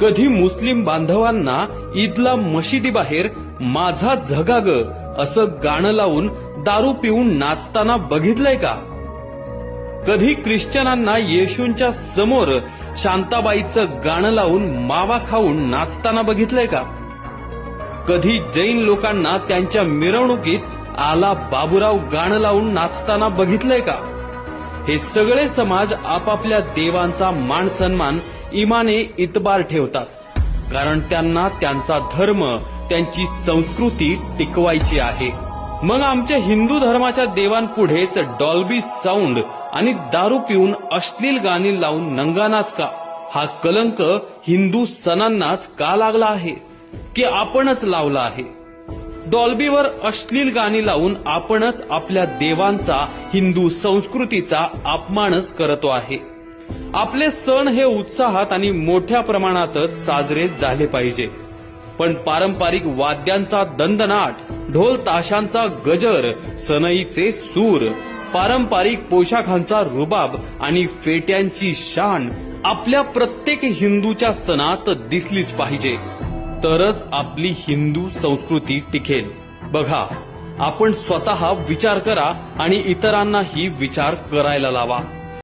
कधी मुस्लिम बांधवांना ईदला मशिदीबाहेर माझा झगाग असं गाणं लावून दारू पिऊन नाचताना बघितलंय का? कधी ख्रिश्चनांना येशूंच्या समोर शांताबाईचं गाणं लावून मावा खाऊन नाचताना बघितलंय का? कधी जैन लोकांना त्यांच्या मिरवणुकीत आला बाबुराव गाणं लावून नाचताना बघितलंय का? हे सगळे समाज आपापल्या देवांचा मान सन्मान इमाने इतबार ठेवतात. कारण त्यांना त्यांचा धर्म त्यांची संस्कृती टिकवायची आहे. मग आमच्या हिंदू धर्माच्या देवांपुढेच डॉल्बी साऊंड आणि दारू पिऊन अश्लील गाणी लावून नंगानाच का? हा कलंक हिंदू सणांनाच का लागला आहे? की आपणच लावला आहे? डॉल्बीवर अश्लील गाणी लावून आपणच आपल्या देवांचा हिंदू संस्कृतीचा अपमानच करतो आहे. आपले सण हे उत्साहात आणि मोठ्या प्रमाणातच साजरे झाले पाहिजे. पण पारंपरिक वाद्यांचा दंदनाट ढोल ताशांचा गजर सनईचे सूर पारंपरिक पोशाखांचा रुबाब आणि फेट्यांची शान आपल्या प्रत्येक हिंदूच्या सणात दिसलीच पाहिजे. तरच आपली हिंदू संस्कृती टिकेल. बघा आपण स्वतः विचार करा आणि इतरांनाही विचार करायला लावा.